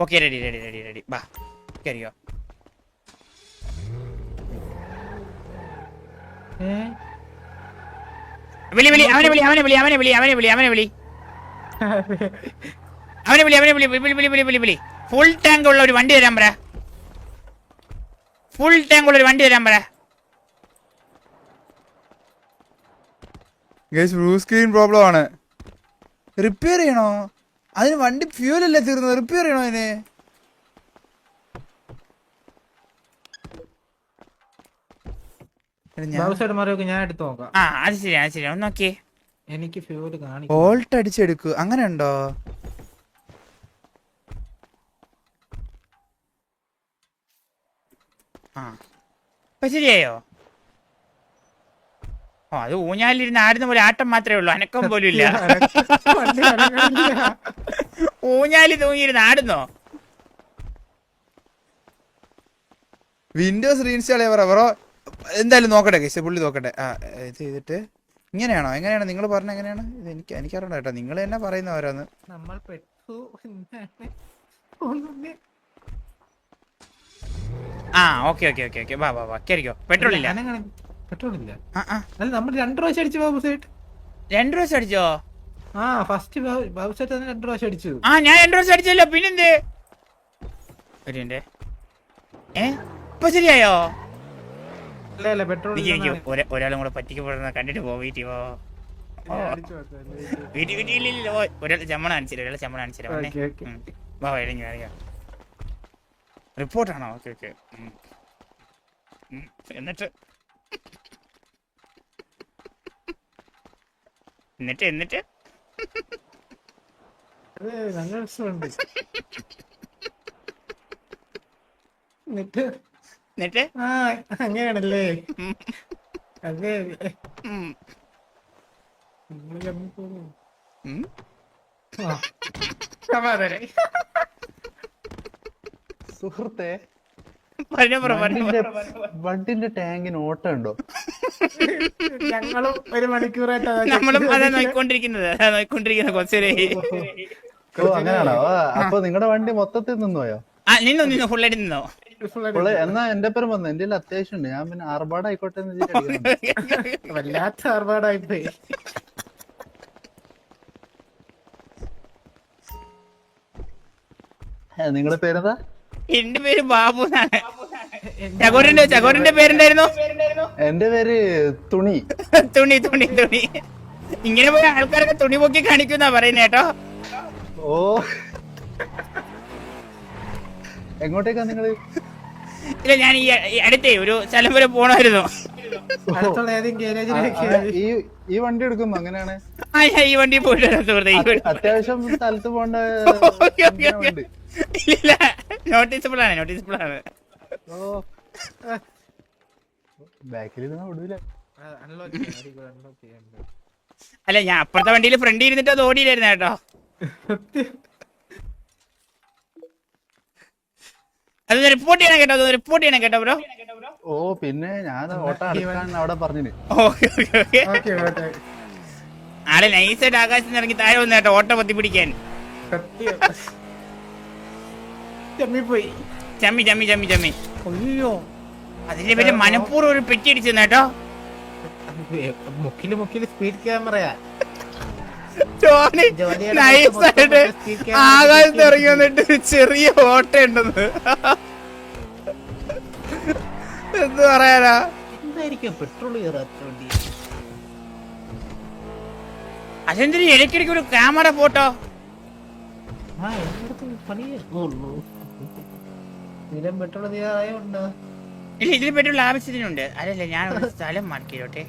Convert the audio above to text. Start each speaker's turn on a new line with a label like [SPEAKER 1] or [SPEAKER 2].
[SPEAKER 1] Okay ready ready ready ready ബാ കയറിയോ? വിളി വിളി അവനെ വിളി അവനെ വിളി അവനെ വിളി അവനെ വിളി അവനെ വിളി അവനെ വിളി അവനെ വിളി വിളി വിളി വിളി വിളി വിളി ഫുൾ ടാങ്ക് ഉള്ള ഒരു വണ്ടി തരാൻ പറ ഫുൾ ടാങ്ക് ഉള്ള ഒരു വണ്ടി തരാൻ പറ
[SPEAKER 2] ബ്ലൂ സ്ക്രീൻ പ്രോബ്ലം ആണ് റിപ്പയർ ചെയ്യണോ അതിന് വണ്ടി ഫ്യൂൽ അല്ലേ തീർന്നത്? റിപ്പയർ ചെയ്യണോ അതിന്?
[SPEAKER 3] അങ്ങനെയുണ്ടോ
[SPEAKER 1] ആ അത് ശരി അത് ശരി. ഒന്ന് നോക്കിയേ.
[SPEAKER 3] എനിക്ക് ഫ്യൂൽ കാണിക്കും
[SPEAKER 2] ബോൾട്ട് അടിച്ചെടുക്കൂ. അങ്ങനെ ഉണ്ടോ?
[SPEAKER 1] ആ. ഇപ്പൊ ശരിയായോ? ഓ അത് ഊഞ്ഞാലിരുന്ന് ആടുന്ന പോലെ ആട്ടം മാത്രമേ ഉള്ളൂ. അനക്കം പോലും ഇല്ല.
[SPEAKER 3] വണ്ടി.
[SPEAKER 1] ഊഞ്ഞാലി തൂങ്ങിയിരുന്ന് ആടുന്നോ?
[SPEAKER 2] വിൻഡോസ് റീഇൻസ്റ്റാൾ ചെയ്യാൻ പറ ബ്രോ എന്തായാലും നോക്കട്ടെ കേസ് പുള്ളി നോക്കട്ടെ. ആ ഇത് ചെയ്തിട്ട് ഇങ്ങനെയാണോ? എങ്ങനെയാണ്? നിങ്ങൾ പറഞ്ഞ എങ്ങനെയാണ്? ഇത് എനിക്ക് എനിക്കറിയണ്ട കേട്ടോ. നിങ്ങൾ തന്നെ പറയുന്ന ഓരോന്ന്.
[SPEAKER 3] നമ്മൾ പെട്ടു.
[SPEAKER 1] ആ ഓക്കെ ഓക്കെ ഓക്കെ ഓക്കെ. വാ വാ വാ. കയറിക്കോ പെട്രോൾ ഇല്ല.
[SPEAKER 3] പെട്രോൾ ഇല്ല
[SPEAKER 1] ആ ആ.
[SPEAKER 3] അല്ല നമ്മൾ രണ്ടു പ്രാവശ്യം അടിച്ചു ബാബു സൈഡ്
[SPEAKER 1] രണ്ടു പ്രാവശ്യം അടിച്ചോ?
[SPEAKER 3] ആ ഫസ്റ്റ് ബാബു സൈഡ് തന്നെ രണ്ടു പ്രാവശ്യം അടിച്ചു.
[SPEAKER 1] ആ ഞാൻ രണ്ടു പ്രാവശ്യം അടിച്ചല്ലോ പിന്നെന്ത്? ഒരു മിനിറ്റ്. ഏ? ഇപ്പൊ ശരിയായോ?
[SPEAKER 3] അല്ല അല്ല പെട്രോൾ
[SPEAKER 1] നീ എനിക്ക് ഒരാ- ഒരാളും കൂടെ പറ്റിക്കപ്പെടുന്ന കണ്ടിട്ട് പോ വീട്ടിൽ പോ. ഓ, ഒരാൾ ചമ്മണ കാണിച്ചില്ല ഒരാൾ ചമ്മണ കാണിച്ചില്ല. വാ ഇറങ്ങി റിപ്പോർട്ടാണോ? Okay okay. എന്നിട്ട് എന്നിട്ട് എന്നിട്ട്?
[SPEAKER 3] എന്നിട്ട്?
[SPEAKER 1] എന്നിട്ട്?
[SPEAKER 3] ആ അങ്ങനെയാണല്ലേ. അതെ.
[SPEAKER 4] സുഹൃത്തെ വണ്ടിന്റെ വണ്ടിന്റെ ടാങ്കിന് ഓട്ടം ഉണ്ടോ
[SPEAKER 3] ഞങ്ങളും ഒരു മണിക്കൂറായിട്ട്
[SPEAKER 1] നമ്മളും
[SPEAKER 3] check
[SPEAKER 1] അതാ
[SPEAKER 3] ചെയ്തിരിക്കുന്നെ.
[SPEAKER 1] നോക്കിക്കൊണ്ടിരിക്കുന്നത് അതാ നോക്കിക്കൊണ്ടിരിക്കുന്നത് കുറച്ചേരെ
[SPEAKER 4] അങ്ങനെയാണോ? അപ്പൊ നിങ്ങളുടെ വണ്ടി മൊത്തത്തിൽ നിന്നോയോ
[SPEAKER 1] ആ നിന്നോ നിന്നോ ഫുള്ളായിട്ട് നിന്നോ.
[SPEAKER 4] എന്നാ എന്റെ പേരും വന്നു? എന്റെ അത്യാവശ്യം ഉണ്ട് ഞാൻ പിന്നെ ആർഭാടായിക്കോട്ടെ.
[SPEAKER 3] വല്ലാത്ത ആർഭാടായി പോയി
[SPEAKER 4] നിങ്ങളുടെ പേരെന്താ?
[SPEAKER 1] എന്റെ പേര് ബാബു എന്നാണ്. ചകോരന്റെ ചകോരന്റെ പേരുണ്ടായിരുന്നു
[SPEAKER 4] എന്റെ പേര് തുണി.
[SPEAKER 1] തുണി തുണി തുണി. ഇങ്ങനെ പോയി ആൾക്കാരൊക്കെ തുണി പൊക്കി കാണിക്കുന്ന പറയുന്ന കേട്ടോ.
[SPEAKER 4] ഓ. എങ്ങോട്ടേക്കാ നിങ്ങൾ?
[SPEAKER 1] ഇല്ല ഞാൻ ഈ അടുത്തേ ഒരു സ്ഥലം വരെ പോണായിരുന്നു
[SPEAKER 4] ഈ ഈ വണ്ടി എടുക്കുന്നു അങ്ങനെയാണ്?
[SPEAKER 1] ആ ഈ വണ്ടി പോയിട്ട്
[SPEAKER 4] അത്യാവശ്യം സ്ഥലത്ത്
[SPEAKER 1] ഓക്കേ. ഇല്ല. നോട്ടീസബിൾ ആണ് നോട്ടീസബിൾ
[SPEAKER 4] ഓ ബാക്കിൽ ഇരുന്നാ
[SPEAKER 1] അല്ല ഞാൻ അപ്പുറത്തെ വണ്ടിയിൽ ഫ്രണ്ട് ഇരുന്നിട്ട് അത് ഓടിയില്ലായിരുന്നു കേട്ടോ. അതൊന്ന് റിപ്പോർട്ട് ചെയ്യണം കേട്ടോ അതൊന്ന് റിപ്പോർട്ട് ചെയ്യണം കേട്ടോ ബ്രോ
[SPEAKER 4] ഓ പിന്നെ ഞാൻ ഓട്ടം അടുക്കാൻ അവിടെ പറഞ്ഞു
[SPEAKER 1] okay okay okay.
[SPEAKER 3] Okay okay.
[SPEAKER 1] ആളെ നൈസായിട്ട് ആകാശത്ത് നിന്ന് ഇറങ്ങി താഴെ വന്നു കേട്ടോ ഓട്ടോ പൊത്തി പിടിക്കാൻ.
[SPEAKER 3] സത്യം. ചെമ്മിപ്പോയി
[SPEAKER 1] ചമ്മി ചമ്മി ചമ്മി ചമ്മി അയ്യോ. അതിന്റെ പേര് മനഃപൂർവം ഒരു പെറ്റി അടിച്ചു കേട്ടോ.
[SPEAKER 3] മുക്കിൽ മുക്കിൽ സ്പീഡ് ക്യാമറയാ ജോലിയുടെ
[SPEAKER 1] നൈസായിട്ട് ആകാശത്ത് ഇറങ്ങി വന്നിട്ട് ഒരു ചെറിയ ഓട്ട ഉണ്ടെന്ന്. എന്ത് പറയാനാ?
[SPEAKER 3] എന്തായിരിക്കും പെട്രോൾ കയറാത്ത വണ്ടി?
[SPEAKER 1] അതെന്തൊരു ഇടയ്ക്കിടയ്ക്ക് ഒരു ക്യാമറ ഫോട്ടോ
[SPEAKER 3] ആ എല്ലായിടത്തും പണിയേ ഉള്ളൂ. സ്ഥിരം പെട്രോൾ
[SPEAKER 1] ഇല്ല ഇതിൽ പെട്രോൾ ആവശ്യത്തിനുണ്ട് അതല്ല ഞാൻ ഒരു സ്ഥലം മാർക്കിയിലോട്ടെ